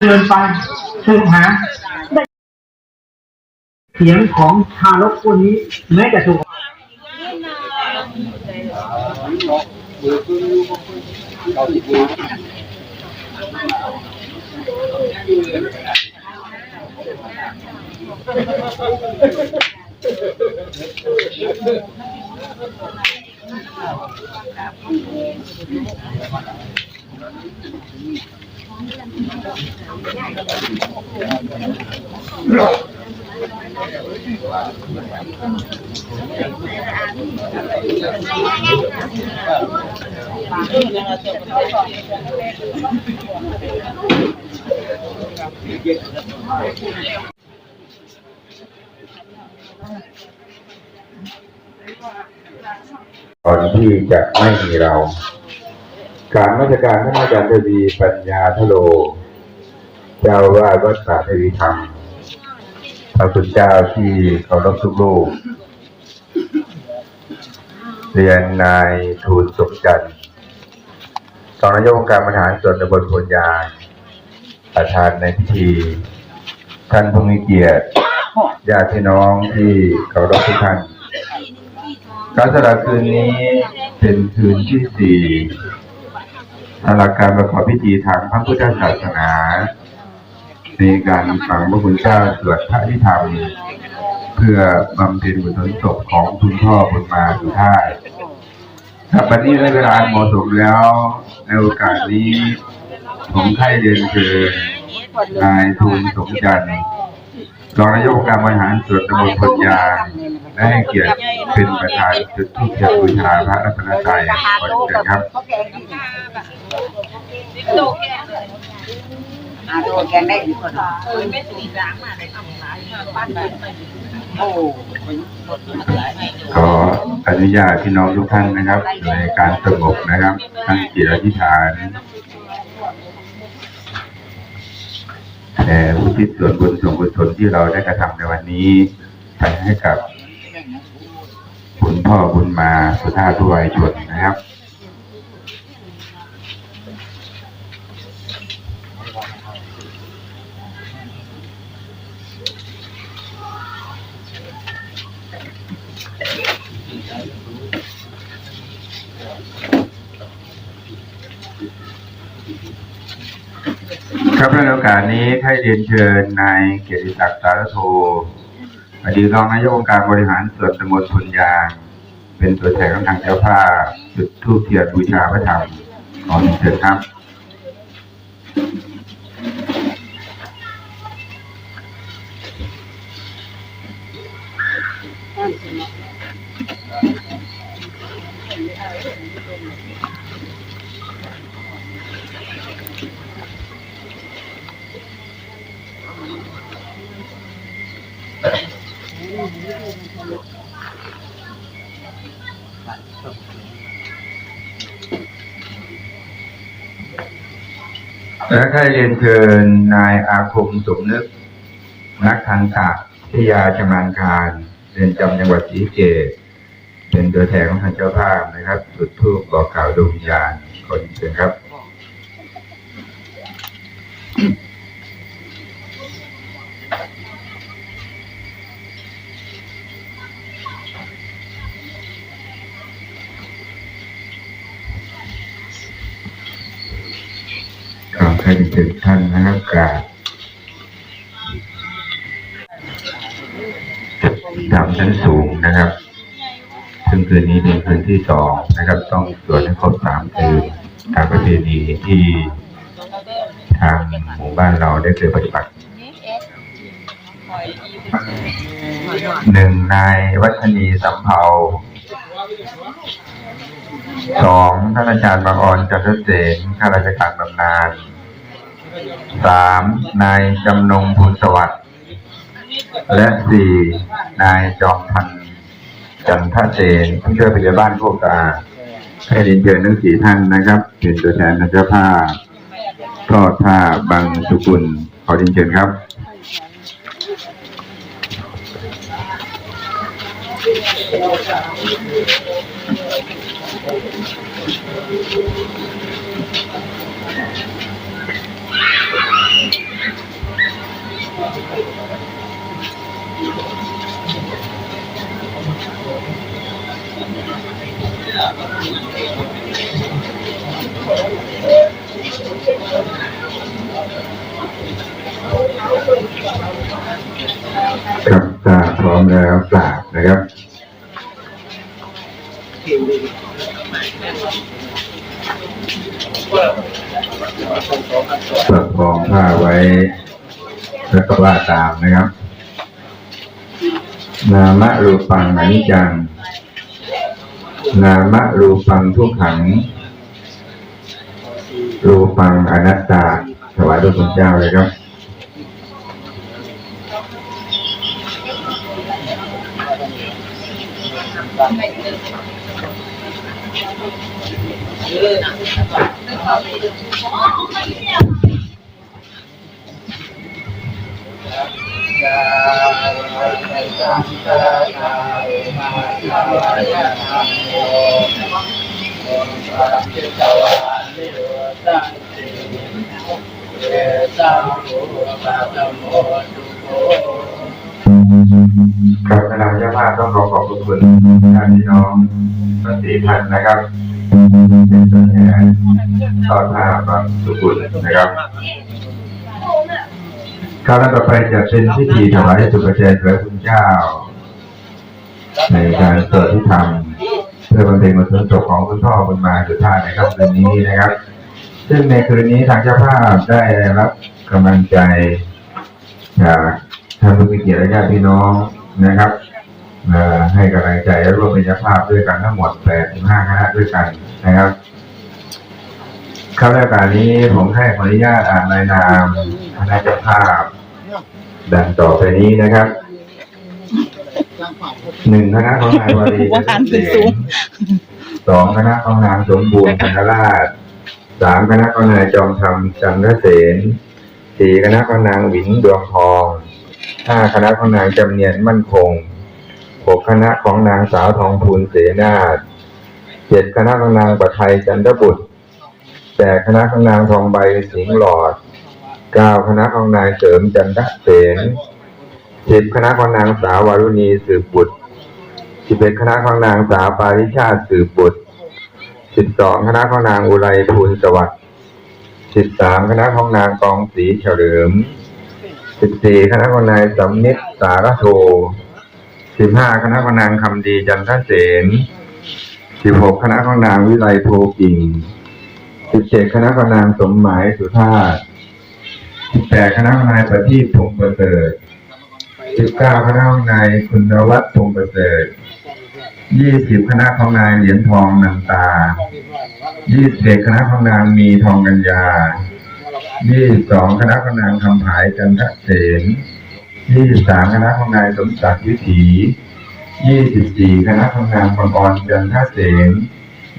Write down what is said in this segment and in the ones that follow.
เดินไปสืบหาเสียงของทารกคนนี้แม้จะถูก ก่อนที่จะไม่มีเรา การราชการท่านอาจารย์ทวีปัญญาทโล เจ้าวาดวัดป่าทวีธรรมพระคุณเจ้าที่เคารพทุกลูก เรียนนายทูลสุขจันทร์รองนายกองการบริหารส่วนตำบลพลยางประธานในพิธี ท่านผู้มีเกียรติญาติพี่น้องที่เคารพทุกท่านการสละคืนนี้เป็นคืนที่สี่ สำหรับการประกอบพิธีทางพระพุทธศาสนา ในการฝังพระคุณเจ้าสวดพระอภิธรรม เพื่อบำเพ็ญบุญศพของคุณพ่อบุญมาสุท่ายครับวันนี้ได้เวลาเหมาะสมแล้ว ในโอกาสนี้ ผมให้เรียนเชิญนายทูลสมจันทร์รองนายกการบริหารส่วนตำบลพลยา ได้ให้เกียรติเป็นประธานจุดทูปเทียนบูชาพระรัตนตรัยขอเชิญครับอาโตแกงได้ดีกว่าโอ้ขออนุญาตพี่น้องทุกท่านนะครับในการสงบนะครับตั้งจิตอธิษฐานแต่อุทิศส่วนบุญส่วนกุศลที่เราได้กระทำในวันนี้ไปให้กับ คุณพ่อบุญมาสุธาทุวัยชนนะครับครับในโอกาสนี้ให้เรียนเชิญนายเกียรติศักดิ์สารโท อดีตรองนายกองค์การบริหารส่วนตำบลพุนยาง เป็นตัวแทนของทางเจ้าภาพจุดทูปเทียนบูชาพระธรรมขอนเชิญครับ และให้เรียนเชิญนายอาคมสมนึก นักทันตะพิยาชำนาญการเรียนจำจังหวัดศรีเกตเป็นตัวแทนของทางเจ้าภาพนะครับ จุดทูปบอกกล่าวดวงวิญญาณขอเรียนเชิญครับ ขอให้ถึงท่านนะครับกราบทำชั้นสูงนะครับ ซึ่งคืนนี้เป็นคืนที่สองนะครับ ต้องสวดให้ครบสามคืนตามประเพณีที่ทางหมู่บ้านเราได้เคยปฏิบัติหนึ่งนายวัฒนีสำเภาสองท่านอาจารย์บางออนจันทเสนข้าราชการบำนาญ สามนายจำนงภูลสวัสดิ์และสี่นายจอมพันธ์จันทเสนผู้ช่วยพยาบาลโคกาให้เรียนเชิญทั้งสี่ท่านนะครับเป็นตัวแทนนักเจ้าภาพทอดผ้าบางสุกุลขอเรียนเชิญครับ ครับถ้าพร้อมแล้วกราบนะครับประคองผ้าไว้ แล้วก็ว่าตามนะครับ นามะรูปังอนิจจัง นามะรูปังทุกขัง รูปังอนัตตา ถวายพระคุณเจ้าเลยครับ ครับคณะเจ้าภาพต้องขอขอบคุณท่านพี่น้องทั้งสี่ท่านนะครับเป็นตัวแทนต่อท่าบางสุขุลนะครับ คราวต่อไปจะเป็นพิธีถวายสุภเจริญพระคุณเจ้า ในการสวดที่ทำเพื่อบำเพ็ญกุศลศพของคุณพ่อคุณมาสุดท้ายในค่ำคืนนี้นะครับ ซึ่งในคืนนี้ทางเจ้าภาพได้รับกำลังใจจากท่านผู้มีเกียรติและญาติพี่น้องนะครับเอ่อให้กำลังใจและร่วมเป็นเจ้าภาพด้วยกันทั้งหมด85คณะด้วยกันนะครับ ครับในโอกาสนี้ผมให้ขออนุญาตอ่านรายนามคณะเจ้าภาพ ดังต่อไปนี้นะครับหนึ่งคณะของนายวารีว่าหันขึ้นสูง สองคณะของนางสมบูรณ์พันธราชสามคณะของนายจอมธรรมจันทเสนสี่คณะของนางหวินดวงทองห้าคณะของนางจำเนียนมั่นคงหกคณะของนางสาวทองพูนเสนาถเจ็ดคณะของนางประไทยจันทบุตร แปดคณะของนางทองใบสิงหลอดเก้าคณะของนายเสริมจันทเสนสิบคณะของนางสาววารุณีสืบบุตรสิบเอ็ดคณะของนางสาวปาริชาติสืบบุตรสิบสองคณะของนางอุไรภูลสวัสดิ์สิบสามคณะของนางกองศรีเฉลิมสิบสี่คณะของนายสำนิดสารโทสิบห้าคณะของนางคำดีจันทเสนสิบหกคณะของนางวิไลโพกิ่ง สิบเจ็ดคณะขนางสมหมายสุธาตสิบแปดคณะของนายประทีปพงประเสริฐสิบเก้าคณะขนายคุณวัฒน์พงประเสริฐยี่สิบคณะของนายเหรียญทองนันตา ยี่สิบเอ็ดคณะของนางมีทองกัญญา ยี่สิบสองคณะของนางคำผายจันทเสนยี่สิบสามคณะของนายสมศักดิ์วิถี ยี่สิบสี่คณะของนางบังออนจันทเสน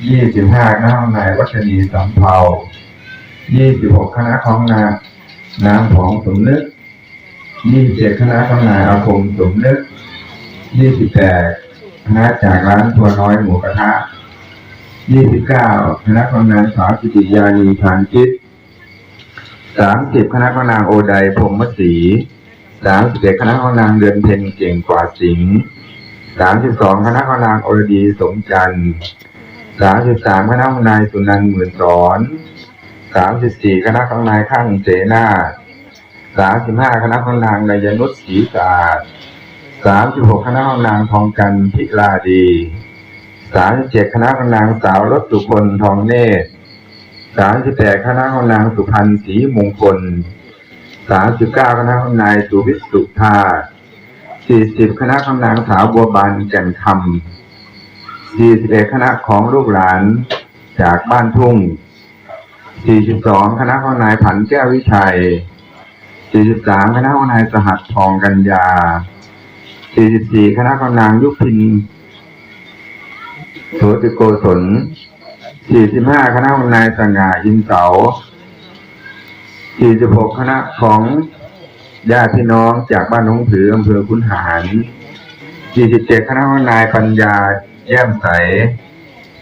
ยี่สิบห้าคณะของนายวัชรีสัมเภายี่สิบหกคณะของนานางผองสมนึกยี่สิบเจ็ดคณะของนายอาคมสมนึกยี่สิบแปดคณะจากร้านทัวน้อยหมูกระทะยี่สิบเก้าคณะของนางสาวจิติยานีพานจิตสามสิบคณะของนางโอไดพรมศรีสามสิบเอ็ดคณะของนางเดือนเพ็ญเก่งกว่าสิงห์สามสิบสองคณะของนางอรดีสมจันทร์ สามสิบสามคณะของนายสุนันท์หมื่นสอนสามสิบสี่คณะของนายข้างเสนาสามสิบห้าคณะของนางนายนุชศรีสะอาดสามสิบหกคณะของนางทองกันพิลาดีสามสิบเจ็ดคณะของนางสาวรถสุคนทองเนตรสามสิบแปดคณะของนางสุพันธ์ศรีมงคลสามสิบเก้าคณะของนายสุวิสุธาสี่สิบคณะของนางสาวบัวบานแก่นคำ สี่สิบเอ็ดคณะของลูกหลานจากบ้านทุ่งสี่สิบสองคณะของนายผันแก้ววิชัย 43 คณะของนายสหัสทองกัญญา 44 คณะของนางยุพินโสติโกศล 45 คณะของนายสง่าอินเสา 46 คณะของญาติพี่น้องจากบ้านหนองผืออำเภอคุนหาร47 คณะของนายปัญญา แย้มใส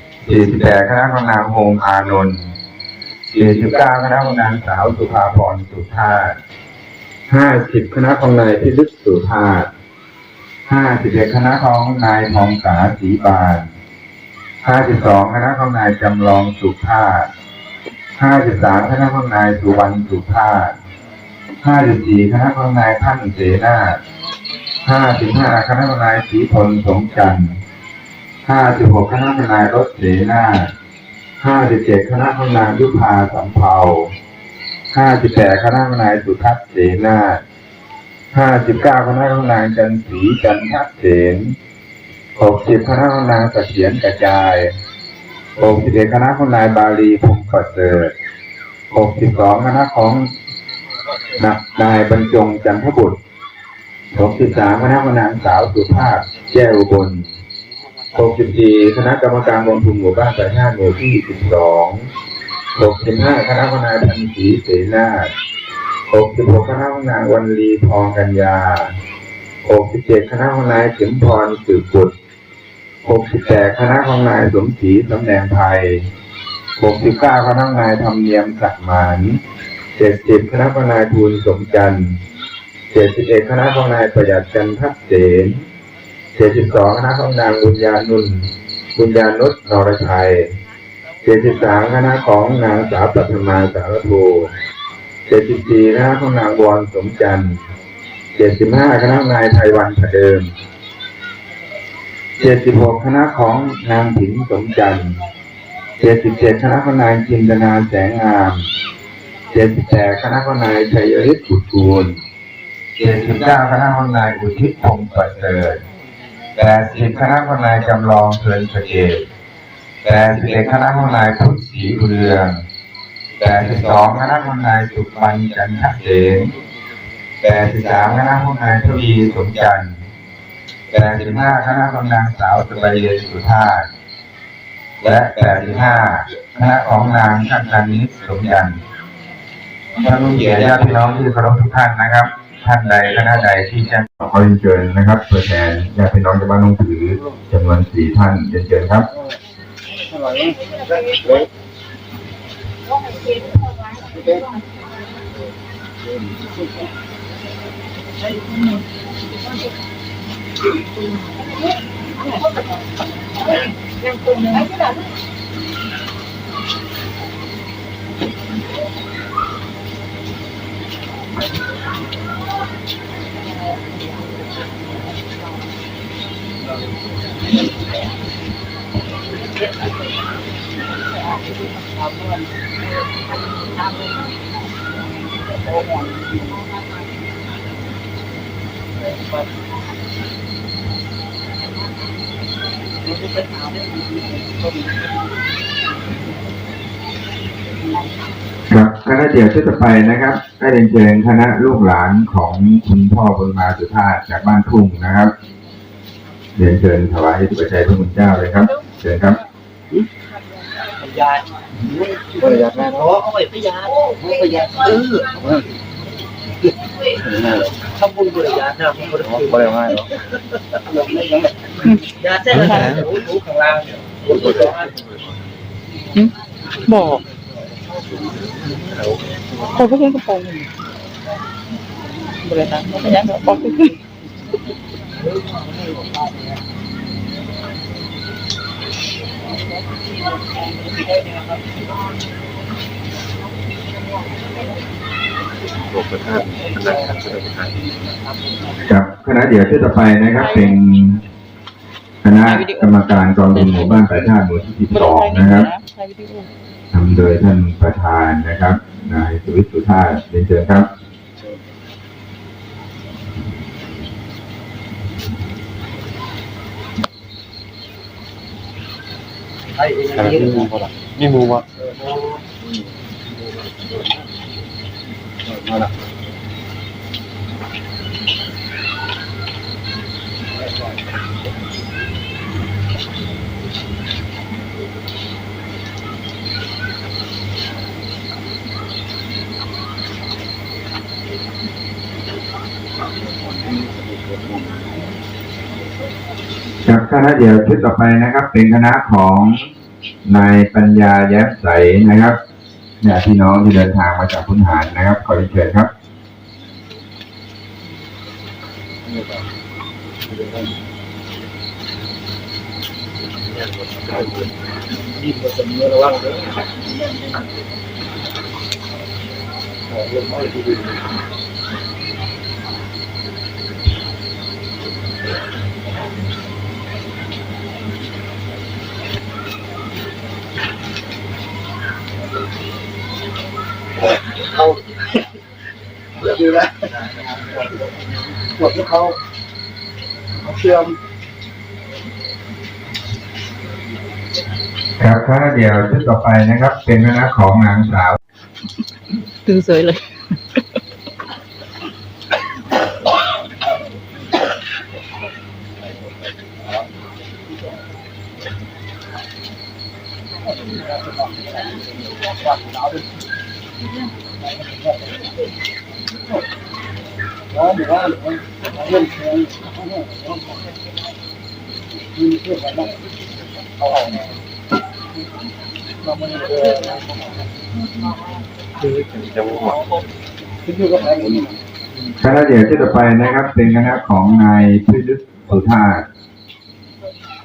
48 คณะของนางโฮมอานนท์ 49 คณะของนางสาวสุภาพรสุธาตห้าสิบคณะของนายพิลึกสุธาตห้าสิบเอ็ดคณะของนายทองสาศรีบานห้าสิบสองคณะของนายจำลองสุภาพห้าสิบสามคณะของนายสุวรรณสุภาพห้าสิบสี่คณะของนายท่านเสนาห้าสิบห้าคณะของนายศรีพลสมจันทร์ ห้าสิบหกคณะพนายรถเสนาห้าสิบเจ็ดคณะพนางยุพาสัมเภาห้าสิบแปดคณะพนายสุทัศน์เสนาห้าสิบเก้าคณะพนางจันทรีจันทัศเสนหกสิบคณะพนางเสถียรกระจายหกสิบเอ็ดคณะพนายบาลีพงกระเสริฐหกสิบสองคณะของนายบรรจงจันทบุตรหกสิบสามคณะพนางสาวสุภาพแก้วบน 64คณะกรรมการลงทุนหมู่บ้านประชาหมู่ที่ 12 65 คณะพนาพันธีเสนา66 คณะพนางวันรีพองกัญญา 67 คณะพนายเข็มพรสืบกุฎ68 คณะพนายสมศรีสำแดงไทย 69 คณะพนายธรรมเนียมสักมาน70 คณะพนายทูลสมจันทร์71 คณะพนายประหยัดจันทักเสน เจ็ดสิบสองคณะของนางบุญญานุนบุญญานุชนรชัยเจ็ดสิบสามคณะของนางสาวปัทมาสารโทเจ็ดสิบสี่คณะของนางวรสมจันทร์เจ็ดสิบห้าคณะนายไทยวันผเดิมเจ็ดสิบหกคณะของนางผินสมจันทร์เจ็ดสิบเจ็ดคณะของนายจินตนาแสงงามเจ็ดสิบแปดคณะของนายชัยฤทธิ์บุตรกูลเจ็ดสิบเก้าคณะของนายอุทิศพงศ์ประเสริฐ แปดสิบคณะของนายจำลองเพลินสเกตแปดสิบเอ็ดคณะของนายพุทธศรีเรืองแปดสิบสองคณะของนายสุปันจันทเสนแปดสิบสามคณะของนายทวีสมจันทร์แปดสิบห้าคณะของนางสาวสบายเยนสุธาตและแปดสิบห้าคณะของนางท่านนันนิสสมยันต์ท่านผู้เกียรติญาติพี่น้องที่เคารพทุกท่านนะครับ ท่านใดคณะใดที่จะขอเรียนเชิญนะครับตัวแทนญาติพี่น้องจะมาลงถือจำนวนสี่ท่านเรียนเชิญครับค ครับคณะเดี๋ยวชุดต่อไปนะครับได้เรียนเชิญคณะลูกหลานของคุณพ่อบุญมาสุธาจากบ้านทุ่งนะครับ เรียนเชิญถวายให้ตุปัจจัยพระคุณเจ้าเลยครับ เชิญครับยาประหยัดนะเพราะเอาไว้ประหยัดประหยัดเออทำบุญประหยัดนะผมบริสุทธิ์บ่ได้ง่ายหรอกยาเส้นอะไรโอ้โหข้างล่างเนี่ยบุญประหยัดบอกเขาก็ยังกระโปรงอยู่บริษัทเขาก็ยังบอก ไปขึ้นบอกประธานคณะครับประธานครับคณะเดียวชุดต่อไปนะครับ เป็นคณะกรรมการกองทุนหมู่บ้านประชาติหมู่ที่สิบบสริองษัทนะครับใช้วิดีโอนำโดยท่านประธานนะครับนายสุวิทย์สุธาตเรียนเชิญครับ ไอ้เอง คณะ นี่ที่มูบ่ล่ะมีมูบ่มาละ คณะเดียวชุดต่อไปนะครับ เป็นคณะของนายปัญญาแย้มใสนะครับเนี่ยพี่น้องที่เดินทางมาจากพุนหารนะครับ ขอเรียนเชิญครับยดิ้นมาเสมอระวังเลยเรื่องไม่ดี เขาเดี๋ยวดูนะปวดที่เขาเขาเชื่อมครับคณะเดี๋ยวชุดต่อไปนะครับ เป็นคณะของนางสาวตื่นเสยเลย แล้วหรือว่าเรื่องเชิงมีเรื่องอะไรเอาออกเราไม่ได้เจอจะมั่วที่อยู่กับใครนี่คณะเดียวชุดต่อไปนะครับ เป็นคณะของนายพิรุษสุธา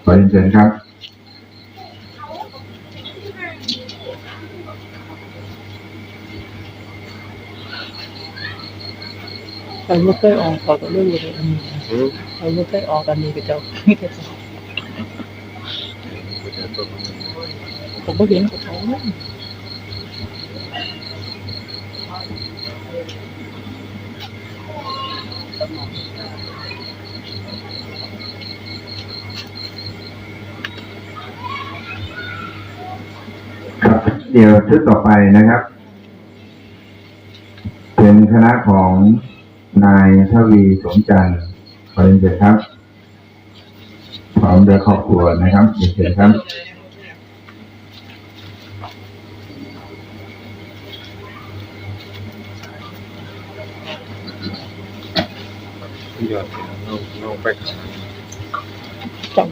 ขอเรียนเชิญครับ เราไม่เคยออกขอตัวเรื่องเลยอันนี้เราไม่เคยออกกันนี้กับเจ้าไม่เคยผมก็เห็นกับเขาเนี่ยครับเดี๋ยวชุดต่อไปนะครับ เป็นคณะของ นายทวีสมจันทร์ขอเรียนเชิญครับพร้อมด้วยครอบครัวนะครับเรียนเชิญครับหยอดลงลงไปจัง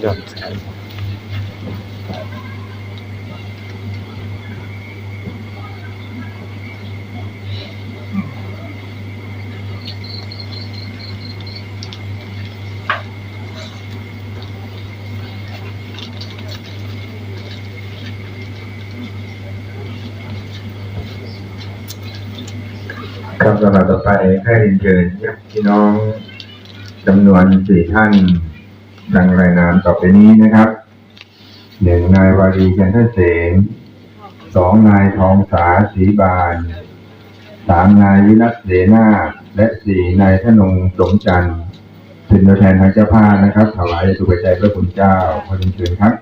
หยอดแสนำหรับต่อไปให้เรียนเชิญพี่น้องจำนวนสี่ท่านดังรายนามต่อไปนี้นะครับหนึ่งนายวารีจันทเสนสองนายทองสาศรีบานสามนายวิรัตเสนาและสี่นายธนงสมจันทร์เป็นตัวแทนทางเจ้าภาพนะครับถวายตุปัจพระคุณเจ้าขอเรียนเชิญครับ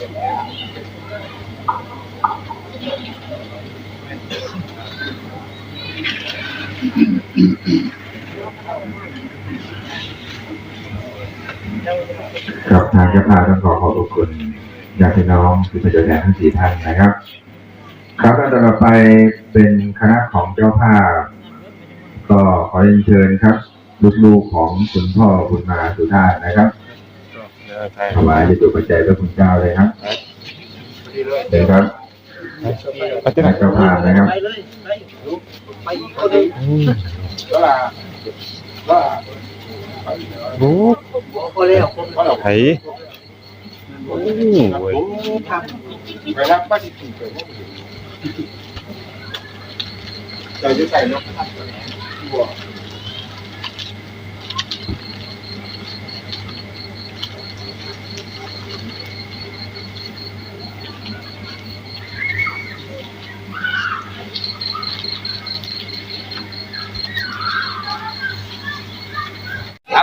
ครับทางเจ้าภาพต้องขอขอบคุณญาติพี่น้องคือประโยชน์แทนทั้งสี่ท่านนะครับ ครับแล้วต่อไปเป็นคณะของเจ้าภาพ ก็ขอเรียนเชิญครับ ลูกๆของคุณพ่อคุณมาสุธาตนะครับ ถวายในตัวปัจจัยพระคุณเจ้าเลยครับเดี๋ยวครับปฏิคณะบัติเจ้าภาพนะครับไปเลยไปไปอีกคนหนึงอืมว่าว่าโอ้พอแล้วคนไถโอ้ยทำไปรับป้าที่ถูกเลยเราจะใส่นก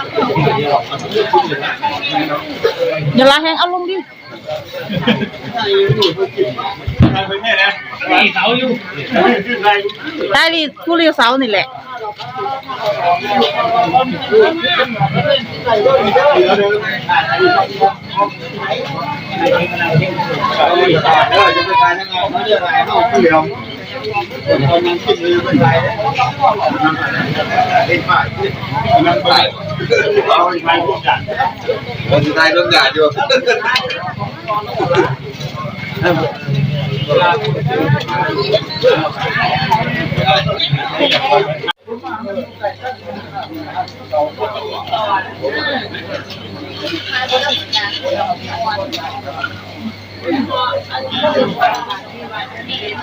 มถูกแล้วเอย่าลาแหงเอาลงดิได้ดิผู้เรีย วเสานี่แห